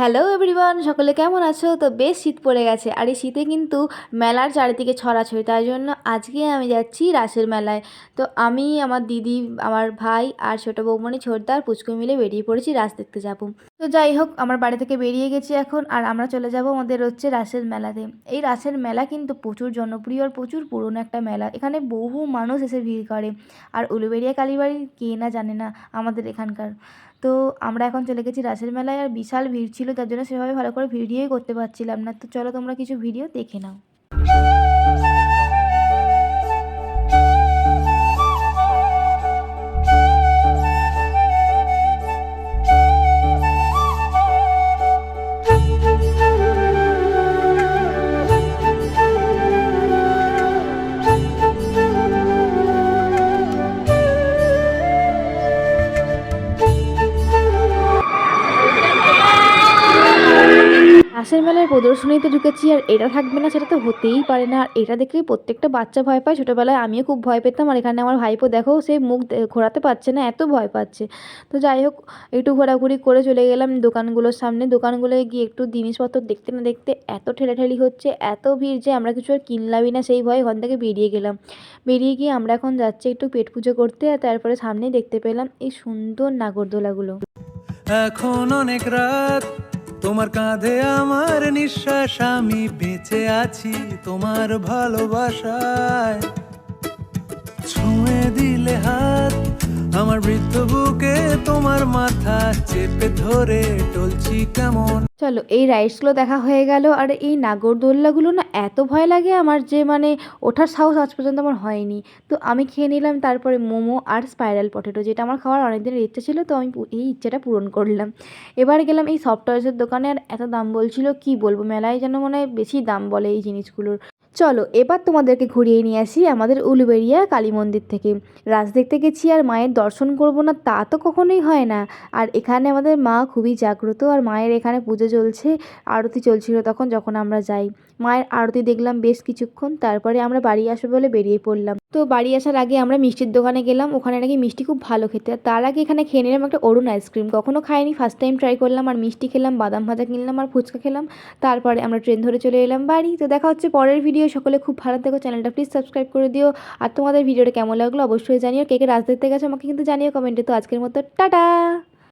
Hello everyone সকলে কেমন আছো? তো বেশ শীত পড়ে গেছে। আর এই শীতে কিন্তু মেলার চারিদিকে ছড়াছড়ি। তাই জন্য আজকে আমি যাচ্ছি রাসের মেলায়। তো আমি, আমার দিদি, আমার ভাই আর ছোটো বৌমণি ছোটদার পুচকু মিলে বেরিয়ে পড়েছি রাস দেখতে যাব। তো যাই হোক, আমার বাড়ি থেকে বেরিয়ে গেছি এখন। আর আমরা চলে যাব আমাদের হচ্ছে রাসের মেলাতে। এই রাসের মেলা কিন্তু প্রচুর জনপ্রিয় আর প্রচুর পুরনো একটা মেলা। এখানে বহু মানুষ এসে ভিড় করে। আর উলুবেড়িয়া কালীবাড়ি কে না জানে না আমাদের এখানকার। তো আমরা এখন চলে গেছি রাসের মেলায়, আর বিশাল ভিড় ছিল, তার জন্য সেভাবে ভালো করে ভিডিওই করতে পারছিলাম না। তো চলো তোমরা কিছু ভিডিও দেখে নাও। রাসের মেলার প্রদর্শনীতে ঢুকেছি আর এটা থাকবে না, সেটা তো হতেই পারে না। আর এটা দেখলেই প্রত্যেকটা বাচ্চা ভয় পায়। ছোটোবেলায় আমিও খুব ভয় পেতাম আর এখানে আমার ভাইপো দেখো, সে মুখ ঘোরাতে পারছে না, এত ভয় পাচ্ছে। তো যাই হোক, একটু ঘোরাঘুরি করে চলে গেলাম দোকানগুলোর সামনে। দোকানগুলোয় গিয়ে একটু জিনিসপত্র দেখতে না দেখতে এত ঠেলাঠেলি হচ্ছে, এত ভিড় যে আমরা কিছু আর কিনলামই না সেই ভয়ে ওখান থেকে বেরিয়ে গেলাম। বেরিয়ে গিয়ে আমরা এখন যাচ্ছি একটু পেট পুজো করতে আর তারপরে সামনেই দেখতে পেলাম এই সুন্দর নাগরদোলাগুলো। এখন অনেক রাত তোমার কাঁধে আমার নিঃশ্বাস, আমি বেঁচে আছি তোমার ভালোবাসায়। ছুঁয়ে দিলে হাত, আমার বৃদ্ধ বুকে তোমার মাথা চেপে ধরে টলছি কেমন? চলো, এই রাইডসগুলো দেখা হয়ে গেল, আর এই নাগরদোল্লাগুলো না এত ভয় লাগে আমার যে মানে ওঠার সাহস আজ পর্যন্ত আমার হয়নি। তো আমি খেয়ে নিলাম তারপরে মোমো আর স্পাইরাল পটেটো, যেটা আমার খাওয়ার অনেক দিনের ইচ্ছে ছিল, তো আমি এই ইচ্ছেটা পূরণ করলাম। এবার গেলাম এই সফট টয়েসের দোকানে, আর এত দাম বলছিল, কি বলব, মেলায় যেন মনে হয় বেশি দাম বলে এই জিনিসগুলোর। চলো, এবার তোমাদেরকে ঘুরিয়ে নিয়ে আসি আমাদের উলুবেড়িয়া কালী মন্দির থেকে। রাজ দেখতে গেছি আর মায়ের দর্শন করব না, তা তো কখনোই হয় না। আর এখানে আমাদের মা খুবই জাগ্রত আর মায়ের এখানে পুজো চলছে, আরতি চলছিল তখন যখন আমরা যাই। মায়ের আরতি দেখলাম বেশ কিছুক্ষণ, তারপরে আমরা বাড়ি আসব বলে বেরিয়ে পড়লাম। তো বাড়ি আসার আগে আমরা মিষ্টির দোকানে গেলাম, ওখানে নাকি মিষ্টি খুব ভালো খেতে। তার আগে এখানে খেয়ে নিলাম একটা অরুণ আইসক্রিম। কখনো খাইনি ফার্স্ট টাইম ট্রাই করলাম, আর মিষ্টি খেলাম, বাদাম ভাজা কিনলাম, আর ফুচকা খেলাম। তারপরে আমরা ট্রেন ধরে চলে এলাম বাড়ি। তো দেখা হচ্ছে পরের ভিডিও সকলে খুব ভালো থেকো চ্যানেলটা প্লিজ সাবস্ক্রাইব করে দিও। আর তোমাদের ভিডিওটা কেমন লাগল অবশ্যই জানিও। কে কে রাজ দেখতে গেছে আমাকে কিন্তু জানিও কমেন্টে তো আজকের মতো, টাটা!